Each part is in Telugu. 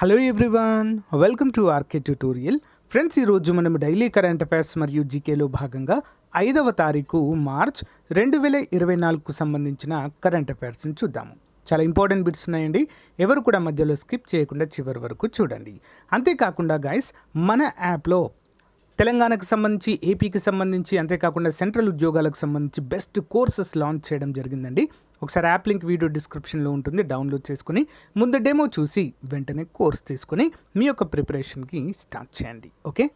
Hello everyone welcome to RK tutorial friends ఈరోజు మనం డైలీ కరెంట్ అఫైర్స్ మరియు జీకేలో భాగంగా ఐదవ తారీఖు మార్చ్ రెండు వేల ఇరవై నాలుగుకు సంబంధించిన కరెంట్ అఫైర్స్ని చూద్దాము. చాలా ఇంపార్టెంట్ బిట్స్ ఉన్నాయండి. ఎవరు కూడా మధ్యలో స్కిప్ చేయకుండా చివరి వరకు చూడండి. అంతేకాకుండా గైస్ మన యాప్లో తెలంగాణకు సంబంధించి ఏపీకి సంబంధించి అంతేకాకుండా సెంట్రల్ ఉద్యోగాలకు సంబంధించి బెస్ట్ కోర్సెస్ లాంచ్ చేయడం జరిగిందండి. ఒకసారి యాప్ లింక్ వీడియో డిస్క్రిప్షన్లో ఉంటుంది డౌన్లోడ్ చేసుకుని ముందు డెమో చూసి వెంటనే కోర్స్ తీసుకుని మీ యొక్క ప్రిపరేషన్కి స్టార్ట్ చేయండి okay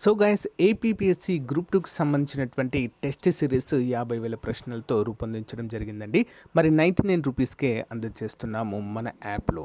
so guys APPSC group టూకి సంబంధించినటువంటి టెస్ట్ సిరీస్ యాభై వేల ప్రశ్నలతో రూపొందించడం జరిగిందండి. మరి నైంటీ నైన్ రూపీస్కే అందజేస్తున్నాము మన యాప్లో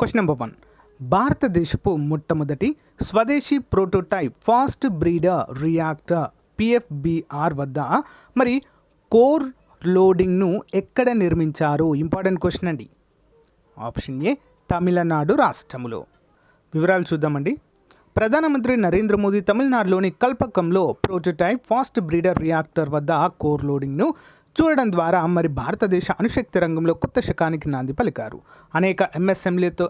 క్వశ్చన్ నెంబర్ వన్ భారతదేశపు మొట్టమొదటి స్వదేశీ prototype fast breeder reactor PFBR వద్ద మరి కోర్ లోడింగ్ను ఎక్కడ నిర్మించారు? ఇంపార్టెంట్ క్వశ్చన్ అండి. ఆప్షన్ ఏ తమిళనాడు రాష్ట్రములో. వివరాలు చూద్దామండి. ప్రధానమంత్రి నరేంద్ర మోదీ తమిళనాడులోని కల్పకంలో ప్రోటోటైప్ ఫాస్ట్ బ్రీడర్ రియాక్టర్ వద్ద కోర్ లోడింగ్ను చూడడం ద్వారా మరి భారతదేశ అణుశక్తి రంగంలో కొత్త శకానికి నాంది పలికారు. అనేక ఎంఎస్ఎంలతో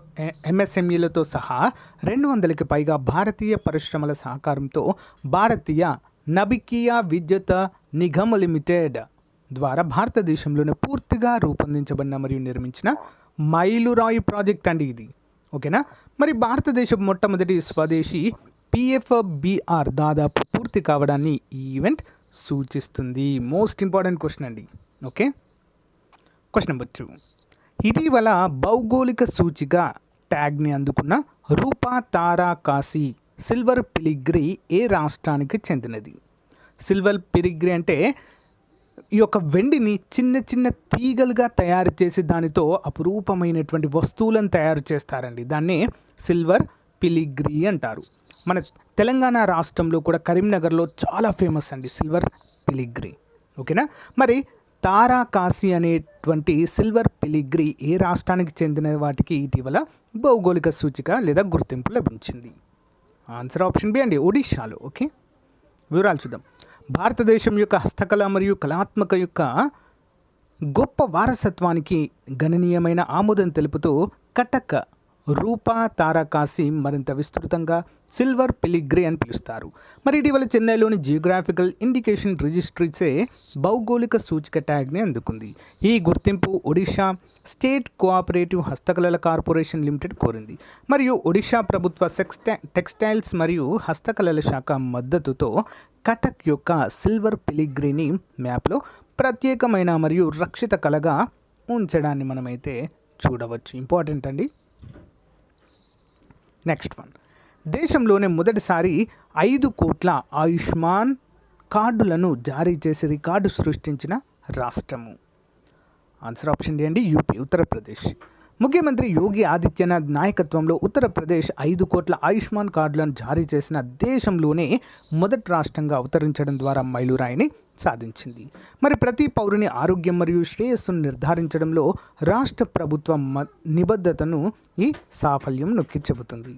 ఎంఎస్ఎంఈలతో సహా రెండు వందలకి పైగా భారతీయ పరిశ్రమల సహకారంతో భారతీయ నబికియా విద్యుత్ నిగమ్ లిమిటెడ్ ద్వారా భారతదేశంలోనే పూర్తిగా రూపొందించబడిన మరియు నిర్మించిన మైలురాయి ప్రాజెక్ట్ అండి ఇది. ఓకేనా? మరి భారతదేశం మొట్టమొదటి స్వదేశీ పిఎఫ్బిఆర్ దాదాపు పూర్తి కావడాన్ని ఈ ఈవెంట్ సూచిస్తుంది. మోస్ట్ ఇంపార్టెంట్ క్వశ్చన్ అండి. ఓకే క్వశ్చన్ నెంబర్ టూ ఇటీవల భౌగోళిక సూచిక ట్యాగ్ని అందుకున్న Rupa Tarakasi silver filigree ఏ రాష్ట్రానికి చెందినది? సిల్వర్ పిలిగ్రీ అంటే ఈ యొక్క వెండిని చిన్న చిన్న తీగలుగా తయారు చేసి దానితో అపురూపమైనటువంటి వస్తువులను తయారు చేస్తారండి. దాన్ని సిల్వర్ పిలిగ్రీ అంటారు. మన తెలంగాణ రాష్ట్రంలో కూడా కరీంనగర్లో చాలా ఫేమస్ అండి సిల్వర్ పిలిగ్రీ. ఓకేనా? మరి తారా కాశీ అనేటువంటి సిల్వర్ పిలిగ్రీ ఏ రాష్ట్రానికి చెందిన వాటికి ఇటీవల భౌగోళిక సూచిక లేదా గుర్తింపు లభించింది? ఆన్సర్ ఆప్షన్ బి అండి ఒడిషాలో ఓకే? వివరాలు చూద్దాం. భారతదేశం యొక్క హస్తకళ మరియు కళాత్మక యొక్క గొప్ప వారసత్వానికి గణనీయమైన ఆమోదం తెలుపుతూ కటక్ రూపా తారకాసి మరింత విస్తృతంగా సిల్వర్ పిలిగ్రీ అని పిలుస్తారు. మరి ఇటీవల చెన్నైలోని జియోగ్రాఫికల్ ఇండికేషన్ రిజిస్ట్రీసే భౌగోళిక సూచిక ట్యాగ్ని అందుకుంది. ఈ గుర్తింపు ఒడిషా స్టేట్ కోఆపరేటివ్ హస్తకళల కార్పొరేషన్ లిమిటెడ్ కోరింది. మరియు ఒడిషా ప్రభుత్వ సెక్స్టై టెక్స్టైల్స్ మరియు హస్తకళల శాఖ మద్దతుతో కటక్ యొక్క సిల్వర్ పిలిగ్రీని మ్యాప్లో ప్రత్యేకమైన మరియు రక్షిత కళగా ఉంచడాన్ని మనమైతే చూడవచ్చు. ఇంపార్టెంట్ అండి. నెక్స్ట్ వన్ దేశంలోనే మొదటిసారి ఐదు కోట్ల ఆయుష్మాన్ కార్డులను జారీ చేసి రికార్డు సృష్టించిన రాష్ట్రము. ఆన్సర్ ఆప్షన్ డి అండి యూపీ ఉత్తరప్రదేశ్ ముఖ్యమంత్రి యోగి ఆదిత్యనాథ్ నాయకత్వంలో ఉత్తరప్రదేశ్ ఐదు కోట్ల ఆయుష్మాన్ కార్డులను జారీ చేసిన దేశంలోనే మొదటి రాష్ట్రంగా అవతరించడం ద్వారా మైలురాయిని సాధించింది. మరి ప్రతి పౌరుని ఆరోగ్యం మరియు శ్రేయస్సును నిర్ధారించడంలో రాష్ట్ర ప్రభుత్వ మ నిబద్ధతను ఈ సాఫల్యం నొక్కి చెబుతుంది.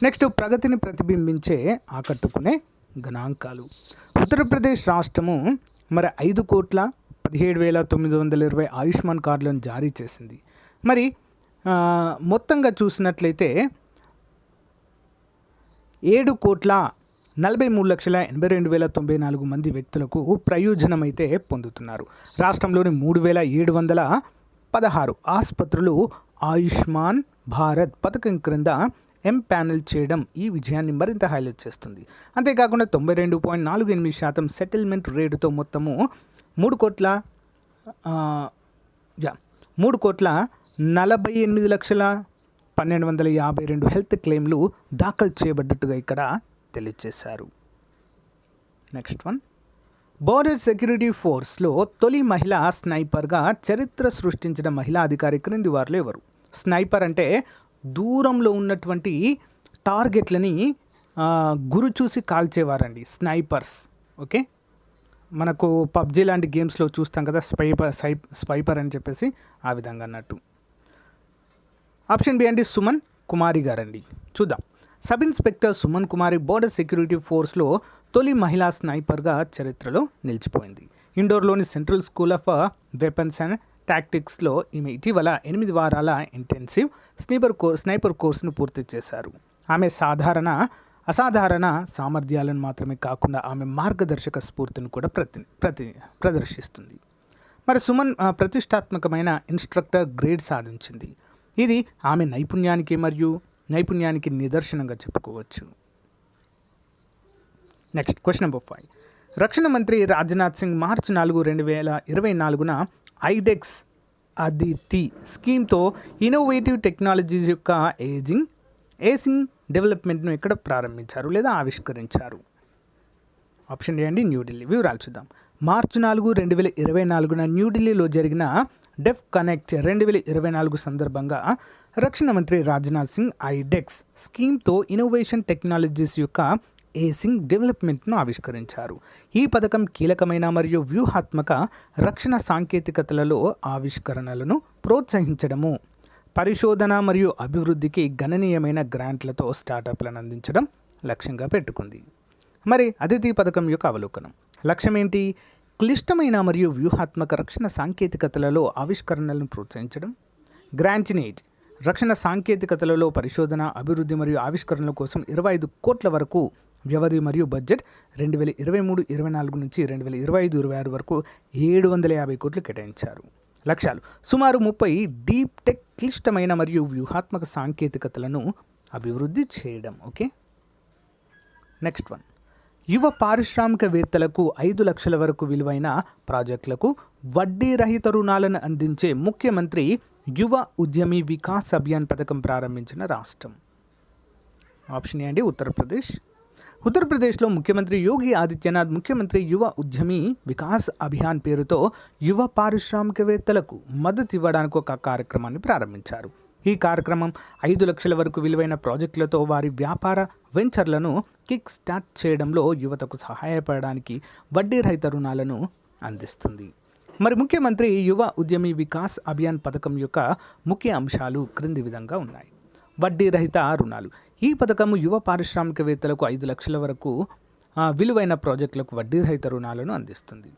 నెక్స్ట్ ప్రగతిని ప్రతిబింబించే ఆకట్టుకునే గణాంకాలు. ఉత్తరప్రదేశ్ రాష్ట్రము మరి ఐదు కోట్ల పదిహేడు వేల తొమ్మిది వందల ఇరవై ఆయుష్మాన్ కార్డులను జారీ చేసింది. మరి మొత్తంగా చూసినట్లయితే ఏడు కోట్ల నలభై మూడు లక్షల ఎనభై రెండు వేల తొంభై నాలుగు మంది వ్యక్తులకు ప్రయోజనమైతే పొందుతున్నారు. రాష్ట్రంలోని మూడు వేల ఏడు వందల పదహారు ఆసుపత్రులు ఆయుష్మాన్ భారత్ పథకం క్రింద ఎం ప్యానెల్ చేయడం ఈ విజయాన్ని మరింత హైలైట్ చేస్తుంది. అంతేకాకుండా తొంభై రెండు పాయింట్ నాలుగు ఎనిమిది శాతం సెటిల్మెంట్ రేటుతో మొత్తము మూడు కోట్ల యా మూడు కోట్ల నలభై ఎనిమిది లక్షల పన్నెండు వందల యాభై రెండు హెల్త్ క్లెయిమ్లు దాఖలు చేయబడ్డట్టుగా ఇక్కడ తెలియజేశారు. నెక్స్ట్ వన్ బోర్డర్ సెక్యూరిటీ ఫోర్స్లో తొలి మహిళా స్నైపర్గా చరిత్ర సృష్టించిన మహిళా అధికారి క్రింది వారిలో ఎవరు? స్నైపర్ అంటే దూరంలో ఉన్నటువంటి టార్గెట్లని గురు గురి చూసి కాల్చేవారండి స్నైపర్స్. ఓకే? మనకు పబ్జీ లాంటి గేమ్స్లో చూస్తాం కదా స్పైపర్ సై స్పైపర్ అని చెప్పేసి ఆ విధంగా అన్నట్టు. ఆప్షన్ బి అండి సుమన్ కుమారి గారండి. చూద్దాం. Sub inspector Suman Kumari Border Security ఫోర్స్లో తొలి మహిళా స్నైపర్గా చరిత్రలో నిలిచిపోయింది. ఇండోర్లోని Central School of Weapons and టాక్టిక్స్లో ఈమె ఇటీవల ఎనిమిది వారాల ఇంటెన్సివ్ స్నైపర్ కో స్నైపర్ కోర్సును పూర్తి చేశారు. ఆమె సాధారణ అసాధారణ సామర్థ్యాలను మాత్రమే కాకుండా ఆమె మార్గదర్శక స్ఫూర్తిని కూడా ప్రతి ప్రతి ప్రదర్శిస్తుంది. మరి సుమన్ ప్రతిష్టాత్మకమైన ఇన్స్ట్రక్టర్ గ్రేడ్ సాధించింది. ఇది ఆమె నైపుణ్యానికి మరియు నైపుణ్యానికి నిదర్శనంగా చెప్పుకోవచ్చు. నెక్స్ట్ క్వశ్చన్ నెంబర్ ఫైవ్ రక్షణ మంత్రి రాజ్నాథ్ సింగ్ మార్చ్ నాలుగు రెండు వేల ఇరవై నాలుగున ఐడెక్స్ అదితి స్కీమ్తో ఇన్నోవేటివ్ టెక్నాలజీస్ యొక్క ఏజింగ్ ఏసింగ్ డెవలప్మెంట్ను ఎక్కడ ప్రారంభించారు లేదా ఆవిష్కరించారు? ఆప్షన్ ఏ అండి న్యూఢిల్లీ వివరాలు చూద్దాం. మార్చి నాలుగు రెండు వేల ఇరవై నాలుగున న్యూఢిల్లీలో జరిగిన డెఫ్ కనెక్ట్ రెండు వేల ఇరవై నాలుగు సందర్భంగా రక్షణ మంత్రి రాజ్నాథ్ సింగ్ ఐడెక్స్ స్కీమ్తో ఇన్నోవేషన్ టెక్నాలజీస్ యొక్క ఏసింగ్ డెవలప్మెంట్ను ఆవిష్కరించారు. ఈ పథకం కీలకమైన మరియు వ్యూహాత్మక రక్షణ సాంకేతికతలలో ఆవిష్కరణలను ప్రోత్సహించడము పరిశోధన మరియు అభివృద్ధికి గణనీయమైన గ్రాంట్లతో స్టార్టప్లను అందించడం లక్ష్యంగా పెట్టుకుంది. మరి అతిథి పథకం యొక్క అవలోకనం. లక్ష్యం ఏంటి? క్లిష్టమైన మరియు వ్యూహాత్మక రక్షణ సాంకేతికతలలో ఆవిష్కరణలను ప్రోత్సహించడం గ్రాంచినేజ్ రక్షణ సాంకేతికతలలో పరిశోధన అభివృద్ధి మరియు ఆవిష్కరణల కోసం ఇరవై ఐదు కోట్ల వరకు వ్యవధి మరియు బడ్జెట్ రెండు వేల ఇరవై మూడు ఇరవై నాలుగు నుంచి రెండు వేల ఇరవై ఐదు ఇరవై ఆరు వరకు ఏడు వందల యాభై కోట్లు కేటాయించారు. లక్ష్యాలు. సుమారు ముప్పై డీప్ టెక్ క్లిష్టమైన మరియు వ్యూహాత్మక సాంకేతికతలను అభివృద్ధి చేయడం. ఓకే? Next one. యువ పారిశ్రామికవేత్తలకు ఐదు లక్షల వరకు విలువైన ప్రాజెక్టులకు వడ్డీ రహిత రుణాలను అందించే ముఖ్యమంత్రి యువ ఉద్యమి వికాస్ అభియాన్ పథకం ప్రారంభించిన రాష్ట్రం. ఆప్షన్ ఏ అండి ఉత్తరప్రదేశ్. ఉత్తరప్రదేశ్లో ముఖ్యమంత్రి యోగి ఆదిత్యనాథ్ ముఖ్యమంత్రి యువ ఉద్యమి వికాస్ అభియాన్ పేరుతో యువ పారిశ్రామికవేత్తలకు మద్దతు ఇవ్వడానికి ఒక కార్యక్రమాన్ని ప్రారంభించారు. ఈ కార్యక్రమం ఐదు లక్షల వరకు విలువైన ప్రాజెక్టులతో వారి వ్యాపార వెంచర్లను కిక్ స్టార్ట్ చేయడంలో యువతకు సహాయపడడానికి వడ్డీ రహిత రుణాలను అందిస్తుంది. మరి ముఖ్యమంత్రి యువ ఉద్యమి వికాస్ అభియాన్ పథకం యొక్క ముఖ్య అంశాలు క్రింది విధంగా ఉన్నాయి. వడ్డీ రహిత రుణాలు. ఈ పథకం యువ పారిశ్రామికవేత్తలకు ఐదు లక్షల వరకు విలువైన ప్రాజెక్టులకు వడ్డీ రహిత రుణాలను అందిస్తుంది.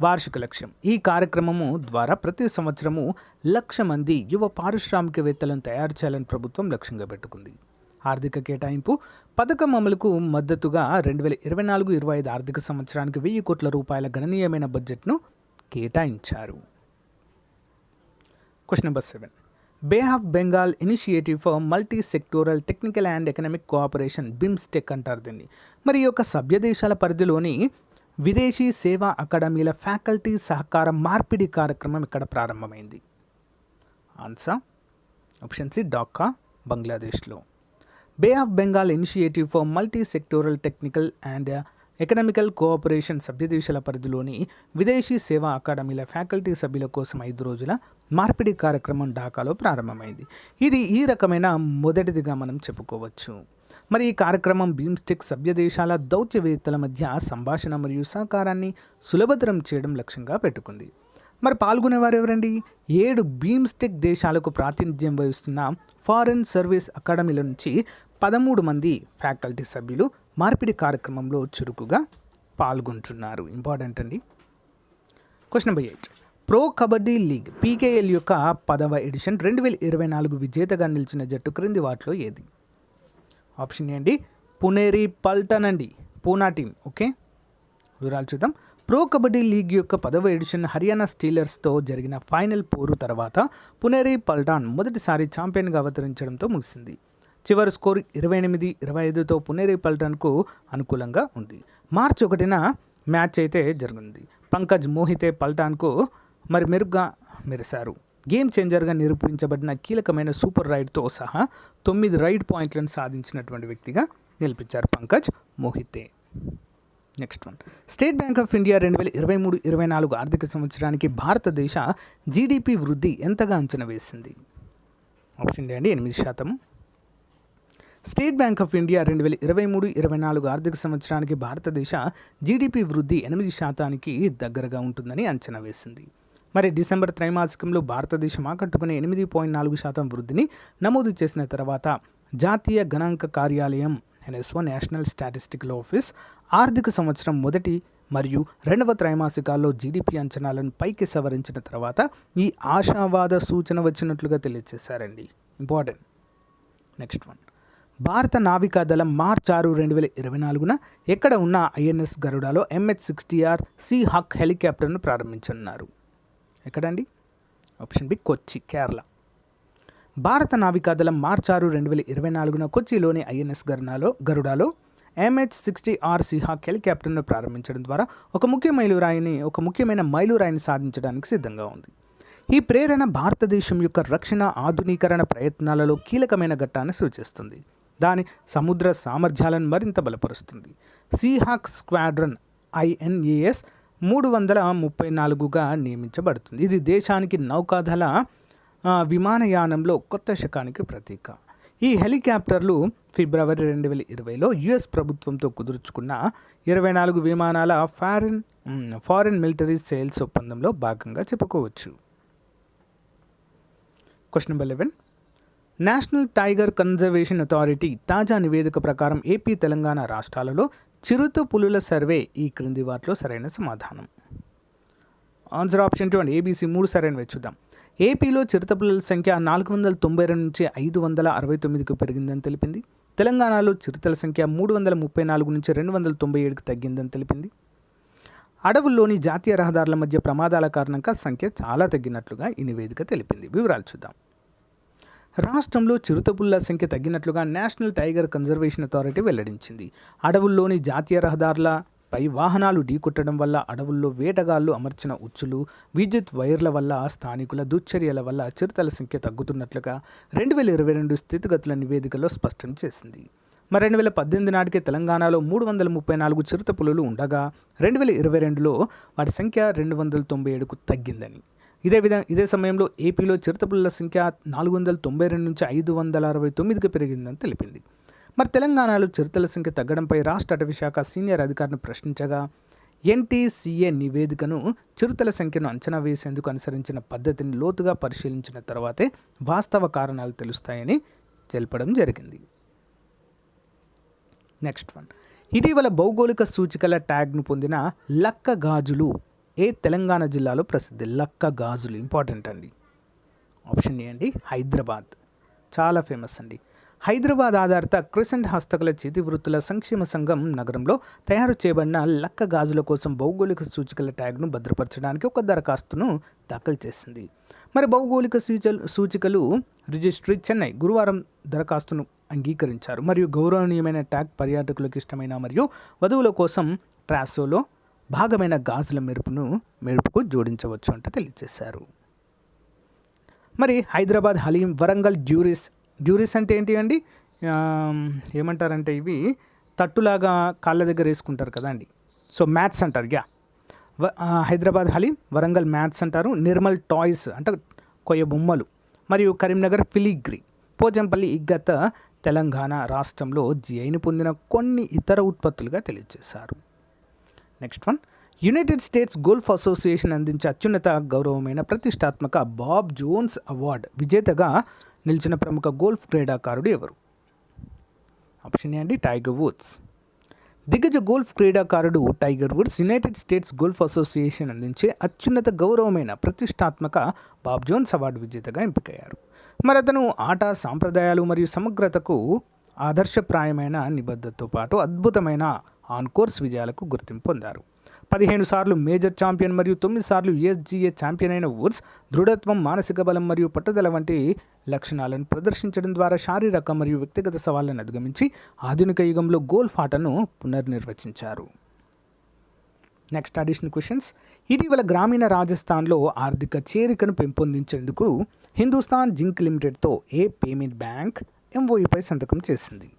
వార్షిక లక్ష్యం. ఈ కార్యక్రమము ద్వారా ప్రతి సంవత్సరము లక్ష మంది యువ పారిశ్రామికవేత్తలను తయారు చేయాలని ప్రభుత్వం లక్ష్యంగా పెట్టుకుంది. ఆర్థిక కేటాయింపు. పథకం అమలుకు మద్దతుగా రెండు వేల ఇరవై నాలుగు ఇరవై ఐదు ఆర్థిక సంవత్సరానికి వెయ్యి కోట్ల రూపాయల గణనీయమైన బడ్జెట్ను కేటాయించారు. Question number seven Bay of Bengal Initiative for Multi Sectoral Technical and Economic Cooperation BIMSTEC అంటారు దీన్ని. మరి ఈ యొక్క సభ్య దేశాల పరిధిలోని విదేశీ సేవా అకాడమీల ఫ్యాకల్టీ సహకార మార్పిడి కార్యక్రమం ఇక్కడ ప్రారంభమైంది. ఆన్సర్ ఆప్షన్ సి ఢాకా బంగ్లాదేశ్లో Bay of Bengal Initiative for Multi Sectoral Technical and Economical Cooperation సభ్యదేశాల పరిధిలోని విదేశీ సేవా అకాడమీల ఫ్యాకల్టీ సభ్యుల కోసం ఐదు రోజుల మార్పిడి కార్యక్రమం ఢాకాలో ప్రారంభమైంది. ఇది ఈ రకమైన మొదటిదిగా మనం చెప్పుకోవచ్చు. మరి ఈ కార్యక్రమం బీమ్స్టెక్ సభ్య దేశాల దౌత్యవేత్తల మధ్య సంభాషణ మరియు సహకారాన్ని సులభతరం చేయడం లక్ష్యంగా పెట్టుకుంది. మరి పాల్గొనేవారు ఎవరండి? ఏడు బీమ్స్టెక్ దేశాలకు ప్రాతినిధ్యం వహిస్తున్న ఫారెన్ సర్వీస్ అకాడమీల నుంచి పదమూడు మంది ఫ్యాకల్టీ సభ్యులు మార్పిడి కార్యక్రమంలో చురుకుగా పాల్గొంటున్నారు. ఇంపార్టెంట్ అండి. Question number eight Pro Kabaddi League PKL యొక్క పదవ ఎడిషన్ రెండు వేల ఇరవై నాలుగు విజేతగా నిలిచిన జట్టు క్రింది వాటిలో ఏది? ఆప్షన్ ఏ అండి. పునేరి పల్టన్ అండి. పూనా టీం ఓకే వివరాలు చూద్దాం. ప్రో కబడ్డీ లీగ్ యొక్క పదవ ఎడిషన్ హర్యానా స్టీలర్స్తో జరిగిన ఫైనల్ పోరు తర్వాత పునేరి పల్టాన్ మొదటిసారి ఛాంపియన్గా అవతరించడంతో ముగిసింది. చివరి స్కోర్ ఇరవై ఎనిమిది ఇరవై ఐదుతో పునేరి పల్టాన్కు అనుకూలంగా ఉంది. మార్చి ఒకటిన మ్యాచ్ అయితే జరిగింది. పంకజ్ మోహితే పల్టాన్కు మరి మెరుగ్గా మెరిశారు. గేమ్ చేంజర్గా నిరూపించబడిన కీలకమైన సూపర్ రైడ్తో సహా తొమ్మిది రైడ్ పాయింట్లను సాధించినటువంటి వ్యక్తిగా నిలిపించారు Pankaj Mohite. Next one. State Bank of India రెండు వేల ఇరవై మూడు ఇరవై నాలుగు ఆర్థిక సంవత్సరానికి భారతదేశ జీడిపి వృద్ధి ఎంతగా అంచనా వేసింది? ఆప్షన్ డి అండి ఎనిమిది శాతం. స్టేట్ బ్యాంక్ ఆఫ్ ఇండియా రెండు వేల ఇరవై మూడు ఇరవై నాలుగు ఆర్థిక సంవత్సరానికి భారతదేశ జీడిపి వృద్ధి ఎనిమిది శాతానికి దగ్గరగా ఉంటుందని అంచనా వేసింది. మరి డిసెంబర్ త్రైమాసికంలో భారతదేశం ఆకట్టుకునే ఎనిమిది పాయింట్ నాలుగు శాతం వృద్ధిని నమోదు చేసిన తర్వాత జాతీయ గణాంక కార్యాలయం ఎన్ఎస్ఓ నేషనల్ స్టాటిస్టికల్ ఆఫీస్ ఆర్థిక సంవత్సరం మొదటి మరియు రెండవ త్రైమాసికాల్లో జీడిపి అంచనాలను పైకి సవరించిన తర్వాత ఈ ఆశావాద సూచన వచ్చినట్లుగా తెలియజేశారండి ఇంపార్టెంట్. Next one. భారత నావికాదళం మార్చ్ ఆరు రెండు వేల ఇరవై నాలుగున ఎక్కడ ఉన్న ఐఎన్ఎస్ గరుడాలో ఎంహెచ్ సిక్స్టీఆర్ సి హక్ హెలికాప్టర్ను ప్రారంభించనున్నారు. ఎక్కడండి? Option B Kochi Kerala. భారత నావికాదళం మార్చ్ ఆరు రెండు వేల ఇరవై నాలుగున కొచ్చిలోని ఐఎన్ఎస్ గరుడాలో గరుడాలో ఎంహెచ్ సిక్స్టీ ఆర్ సిహాక్ హెలికాప్టర్ను ప్రారంభించడం ద్వారా ఒక ముఖ్య మైలురాయిని ఒక ముఖ్యమైన మైలురాయిని సాధించడానికి సిద్ధంగా ఉంది. ఈ ప్రేరణ భారతదేశం యొక్క రక్షణ ఆధునీకరణ ప్రయత్నాలలో కీలకమైన ఘట్టాన్ని సూచిస్తుంది. దాని సముద్ర సామర్థ్యాలను మరింత బలపరుస్తుంది. సీహాక్ స్క్వాడ్రన్ ఐఎన్ఏఎస్ మూడు వందల ముప్పై నాలుగుగా నియమించబడుతుంది. ఇది దేశానికి నౌకాదళ విమానయానంలో కొత్త శకానికి ప్రతీక. ఈ హెలికాప్టర్లు ఫిబ్రవరి రెండు వేల ఇరవైలో యుఎస్ ప్రభుత్వంతో కుదుర్చుకున్న ఇరవై నాలుగు విమానాల ఫారిన్ ఫారిన్ మిలిటరీ సేల్స్ ఒప్పందంలో భాగంగా చెప్పుకోవచ్చు. Question number eleven. National Tiger Conservation Authority తాజా నివేదిక ప్రకారం ఏపీ తెలంగాణ రాష్ట్రాలలో చిరుత పులుల సర్వే ఈ క్రింది వాటిలో సరైన సమాధానం. Answer option two and ABC మూడు సరైనవి చూద్దాం. ఏపీలో చిరుత పులుల సంఖ్య నాలుగు వందల తొంభై రెండు నుంచి ఐదు వందల అరవై తొమ్మిదికి పెరిగిందని తెలిపింది. తెలంగాణలో చిరుతల సంఖ్య మూడు వందల ముప్పై నాలుగు నుంచి రెండు వందల తొంభై ఏడుకి తగ్గిందని తెలిపింది. అడవుల్లోని జాతీయ రహదారుల మధ్య ప్రమాదాల కారణంగా సంఖ్య చాలా తగ్గినట్లుగా ఈ నివేదిక తెలిపింది. వివరాలు చూద్దాం. రాష్ట్రంలో చిరుతపుల్ల సంఖ్య తగ్గినట్లుగా నేషనల్ టైగర్ కన్జర్వేషన్ అథారిటీ వెల్లడించింది. అడవుల్లోని జాతీయ రహదారులపై వాహనాలు ఢీకొట్టడం వల్ల అడవుల్లో వేటగాళ్ళు అమర్చిన ఉచ్చులు విద్యుత్ వైర్ల వల్ల స్థానికుల దుశ్చర్యల వల్ల చిరుతల సంఖ్య తగ్గుతున్నట్లుగా రెండు వేల ఇరవై రెండు స్థితిగతుల నివేదికలో స్పష్టం చేసింది. మరి రెండు వేల పద్దెనిమిది నాటికి తెలంగాణలో మూడు వందల ముప్పై నాలుగు చిరుత పులులు ఉండగా రెండు వేల ఇరవై రెండులో వాటి సంఖ్య రెండు వందల తొంభై ఏడుకు తగ్గిందని. ఇదే విధంగా ఇదే సమయంలో ఏపీలో చిరుతపుల్ల సంఖ్య నాలుగు వందల తొంభై రెండు నుంచి ఐదు వందల అరవై తొమ్మిదికి పెరిగిందని తెలిపింది. మరి తెలంగాణలో చిరుతల సంఖ్య తగ్గడంపై రాష్ట్ర అటవీ శాఖ సీనియర్ అధికారిని ప్రశ్నించగా ఎన్టీసీఏ నివేదికను చిరుతల సంఖ్యను అంచనా వేసేందుకు అనుసరించిన పద్ధతిని లోతుగా పరిశీలించిన తర్వాతే వాస్తవ కారణాలు తెలుస్తాయని తెలపడం జరిగింది. Next one. ఇటీవల భౌగోళిక సూచికల ట్యాగ్ను పొందిన లక్క గాజులు ఏ తెలంగాణ జిల్లాలో ప్రసిద్ధి లక్క గాజులు ఇంపార్టెంట్ అండి? ఆప్షన్ ఏ అండి హైదరాబాద్. చాలా ఫేమస్ అండి. హైదరాబాద్ ఆధారిత క్రిసెంట్ హస్తకళ చేతి వృత్తుల సంక్షేమ సంఘం నగరంలో తయారు చేయబడిన లక్క గాజుల కోసం భౌగోళిక సూచికల ట్యాగ్ను భద్రపరచడానికి ఒక దరఖాస్తును దాఖలు చేసింది. మరి భౌగోళిక సూచలు సూచికలు రిజిస్ట్రీ చెన్నై గురువారం దరఖాస్తును అంగీకరించారు. మరియు గౌరవనీయమైన ట్యాగ్ పర్యాటకులకు ఇష్టమైన మరియు వధువుల కోసం ట్రాసోలో భాగమైన గాజుల మెరుపును మెరుపుకు జోడించవచ్చు అంటూ తెలియజేశారు. మరి హైదరాబాద్ హలీం వరంగల్ డ్యూరిస్ డ్యూరిస్ అంటే ఏంటి అండి? ఏమంటారంటే ఇవి తట్టులాగా కాళ్ళ దగ్గర వేసుకుంటారు కదా అండి. సో మ్యాథ్స్ అంటారు యా. వ- హైదరాబాద్ హలీం వరంగల్ మ్యాథ్స్ అంటారు నిర్మల్ టాయ్స్ అంటే కొయ్య బొమ్మలు. మరియు కరీంనగర్ ఫిలిగ్రీ పోచంపల్లి ఇగ్గత తెలంగాణ రాష్ట్రంలో జిఐని పొందిన కొన్ని ఇతర ఉత్పత్తులుగా తెలియజేశారు. Next one United States Golf Association అందించే అత్యున్నత గౌరవమైన ప్రతిష్టాత్మక బాబ్ జోన్స్ అవార్డ్ విజేతగా నిలిచిన ప్రముఖ గోల్ఫ్ క్రీడాకారుడు ఎవరు? ఆప్షన్ ఏ అండి టైగర్ వుడ్స్ దిగ్గజ గోల్ఫ్ క్రీడాకారుడు Tiger Woods United States Golf Association అందించే అత్యున్నత గౌరవమైన ప్రతిష్టాత్మక బాబ్ జోన్స్ అవార్డు విజేతగా ఎంపికయ్యారు. మరి అతను ఆట సాంప్రదాయాలు మరియు సమగ్రతకు ఆదర్శప్రాయమైన నిబద్ధతతో పాటు అద్భుతమైన ఆన్ కోర్స్ విజయాలకు గుర్తింపు పొందారు. పదిహేను సార్లు మేజర్ ఛాంపియన్ మరియు తొమ్మిది సార్లు యూఎస్జీఏ ఛాంపియన్ అయిన వుడ్స్ దృఢత్వం మానసిక బలం మరియు పట్టుదల వంటి లక్షణాలను ప్రదర్శించడం ద్వారా శారీరక మరియు వ్యక్తిగత సవాళ్ళను అధిగమించి ఆధునిక యుగంలో గోల్ఫ్ ఆటను పునర్నిర్వచించారు. నెక్స్ట్ అడిషనల్ క్వశ్చన్స్ ఇటీవల గ్రామీణ రాజస్థాన్లో ఆర్థిక చేరికను పెంపొందించేందుకు హిందుస్థాన్ జింక్ లిమిటెడ్తో ఏ పేమెంట్ బ్యాంక్ ఎంఓఈపై సంతకం చేసింది?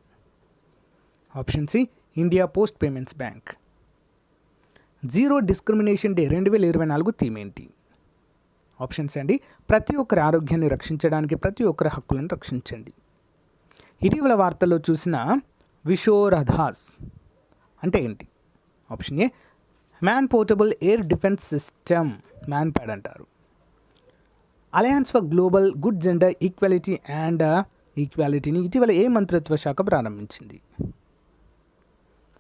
Option C India Post Payments Bank. Zero Discrimination Day రెండు వేల ఇరవై నాలుగు థీమ్ ఏంటి? ఆప్షన్స్ అండి. ప్రతి ఒక్కరి ఆరోగ్యాన్ని రక్షించడానికి ప్రతి ఒక్కరి హక్కులను రక్షించండి. ఇటీవల వార్తల్లో చూసిన విషోరధాస్ అంటే ఏంటి? Option A man portable air defence system MANPAD అంటారు. Alliance for Global Good gender equality and ఈక్వాలిటీని ఇటీవల ఏ మంత్రిత్వ శాఖ ప్రారంభించింది?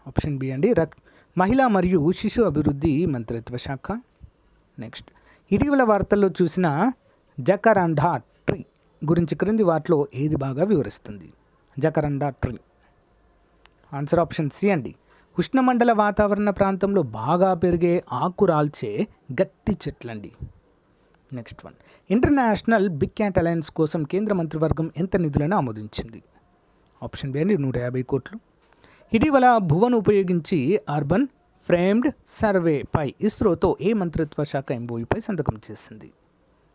ఆప్షన్ బి అండి రక్ మహిళా మరియు శిశు అభివృద్ధి మంత్రిత్వ శాఖ. నెక్స్ట్ ఇటీవల వార్తల్లో చూసిన జకరండా ట్రీ గురించి క్రింది వాటిలో ఏది బాగా వివరిస్తుంది? Jacaranda tree. Answer option C అండి. ఉష్ణమండల వాతావరణ ప్రాంతంలో బాగా పెరిగే ఆకురాల్చే గట్టి చెట్లండి. Next one International Big Cat Alliance కోసం కేంద్ర మంత్రివర్గం ఎంత నిధులను ఆమోదించింది? ఆప్షన్ బి అండి నూట యాభై కోట్లు. ఇటీవల భువన్ ఉపయోగించి అర్బన్ ఫ్రేమ్డ్ సర్వేపై ఇస్రోతో ఏ మంత్రిత్వ శాఖ ఎంఓయూపై సంతకం చేసింది?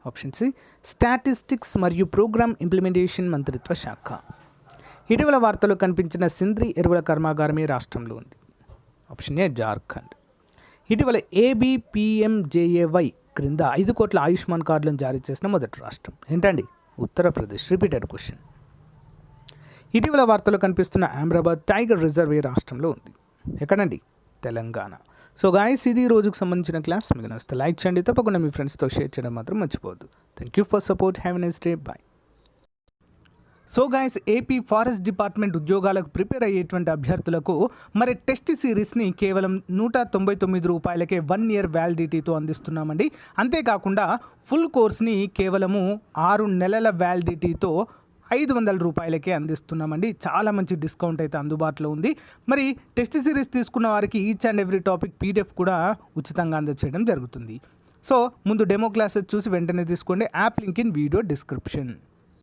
ఆప్షన్ సి స్టాటిస్టిక్స్ మరియు ప్రోగ్రామ్ ఇంప్లిమెంటేషన్ మంత్రిత్వ శాఖ. ఇటీవల వార్తలో కనిపించిన సింద్రి ఎరువుల కర్మాగారమే రాష్ట్రంలో ఉంది. Option A Jharkhand. ఇటీవల ఏబిపిఎంజేఏవై క్రింద ఐదు కోట్ల ఆయుష్మాన్ కార్డులను జారీ చేసిన మొదటి రాష్ట్రం. ఏంటండి? ఉత్తరప్రదేశ్. Repeated question. ఇటీవల వార్తలో కనిపిస్తున్న అహ్మదాబాద్ టైగర్ రిజర్వ్ ఏ రాష్ట్రంలో ఉంది. ఎక్కడండి? తెలంగాణ. సో గాయస్ ఇది రోజుకు సంబంధించిన క్లాస్. మీకు నచ్చితే లైక్ చేయండి. తప్పకుండా మీ ఫ్రెండ్స్తో షేర్ చేయడం మాత్రం మర్చిపోవద్దు. Thank you for support have nice day bye so guys AP forest department ఉద్యోగాలకు ప్రిపేర్ అయ్యేటువంటి అభ్యర్థులకు మరి టెస్ట్ సిరీస్ని కేవలం నూట తొంభై తొమ్మిది రూపాయలకే వన్ ఇయర్ వ్యాలిడిటీతో అందిస్తున్నామండి. అంతేకాకుండా ఫుల్ కోర్స్ని కేవలము ఆరు నెలల వ్యాలిడిటీతో ఐదు వందల రూపాయలకే అందిస్తున్నామండి. చాలా మంచి డిస్కౌంట్ అయితే అందుబాటులో ఉంది. మరి టెస్ట్ సిరీస్ తీసుకున్న వారికి each and every topic PDF కూడా ఉచితంగా అందజేయడం జరుగుతుంది. సో ముందు డెమో క్లాసెస్ చూసి వెంటనే తీసుకోండి. App link in video description